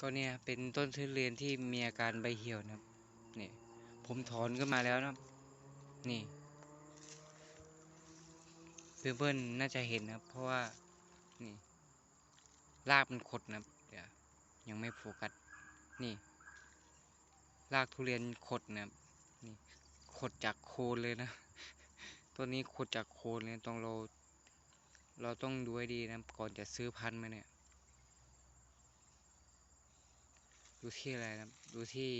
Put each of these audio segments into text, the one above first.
ก็เนี่ยเป็นต้นทุเรียนที่มีอาการใบเหี่ยวนะครับนี่ผมถอนขึ้นมาแล้วนะนี่เพื่อนๆน่าจะเห็นนะเพราะว่านี่รากมันขดนะเดี๋ยวยังไม่โฟกัสนี่รากทุเรียนขดนะนี่ขดจากโคนเลยนะต้นนี้ขดจากโคนเลยต้องเรา เราต้องดูให้ดีนะก่อนจะซื้อพันธุ์มาเนี่ย ดูที่อะไรนะครับ ดูที่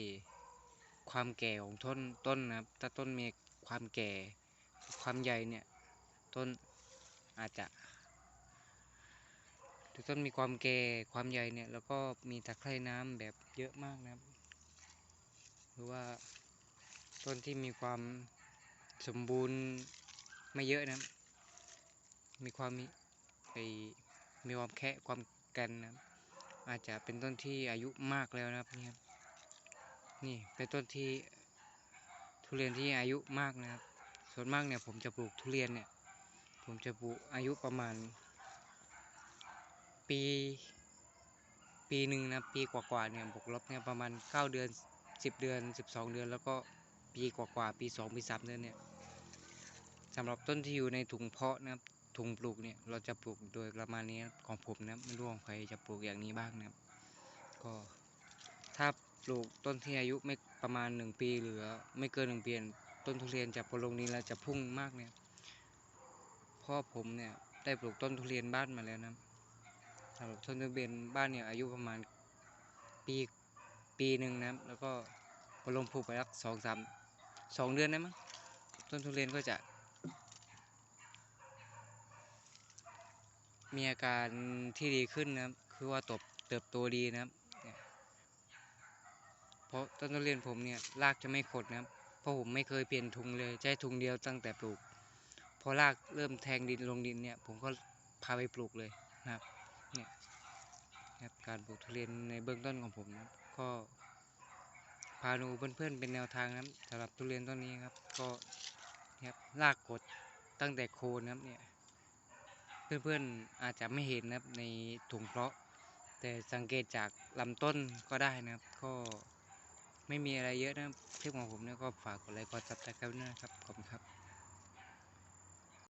ความแก่ของต้นต้นนะครับ ถ้าต้นมีความแก่ ความใหญ่เนี่ย ต้นอาจจะถ้าต้นมีความแก่ความใหญ่เนี่ยแล้วก็มีตะไคร่น้ำแบบเยอะมากนะครับ หรือว่าต้นที่มีความสมบูรณ์ไม่เยอะนะครับมีความมีไอมีความแค่ความกันนะครับ อาจจะเป็นต้นที่อายุมากแล้วนะครับนี่ครับนี่เป็นต้นที่ทุเรียนที่อายุมากนะครับ ส่วนมากเนี่ยผมจะปลูกทุเรียนเนี่ย ผมจะปลูกอายุประมาณ ปี ปีหนึ่งนะปีกว่าๆเนี่ยบวกลบเนี่ยประมาณ 9 เดือน 10 เดือน 12 เดือน แล้วก็ปีกว่าๆปี 2 ปี 3 เดือนเนี่ยสำหรับต้นที่อยู่ในถุงเพาะนะครับ ถุงปลูกเนี่ยเราจะปลูกโดยประมาณนี้ของผมนะไม่รู้ของใครจะปลูกอย่างนี้บ้างนะก็ถ้าปลูกต้นที่อายุไม่ประมาณหนึ่งปีหรือไม่เกินหนึ่งปีต้นทุเรียนจะพอลงนี้แล้วจะพุ่งมากเนี่ยพราะผมเนี่ยได้ปลูกต้นทุเรียนบ้านมาแล้วนะสำหรับต้นทุเรียนบ้านเนี่ยอายุประมาณปีปีหนึ่งนะแล้วก็พอลงปลูกไปสักสองสามสองเดือนได้มั้งต้นทุเรียนก็จะ มีอาการที่ดีขึ้นนะครับ คือว่าตบเติบโตดีนะครับเพราะต้นทุเรียนผมเนี่ยรากจะไม่ขดนะครับ เพราะผมไม่เคยเปลี่ยนทุงเลยใช้ทุงเดียวตั้งแต่ปลูก พอรากเริ่มแทงดินลงดินเนี่ย ผมก็พาไปปลูกเลยนะครับ เนี่ยครับการปลูกทุเรียนในเบื้องต้นของผมนะก็พาดูเพื่อนๆเป็นแนวทางนะสำหรับทุเรียนต้นนี้ครับ ก็เนี่ยครับรากกดตั้งแต่โคนนะครับเนี่ย เพื่อนๆอาจจะไม่เห็นนะครับในถุงเพาะ แต่สังเกตจากลำต้นก็ได้นะครับ ก็ไม่มีอะไรเยอะนะครับคลิปของผมเนี่ยก็ฝากกดไลค์กดซับสไครต์ด้วยนะครับขอบคุณครับ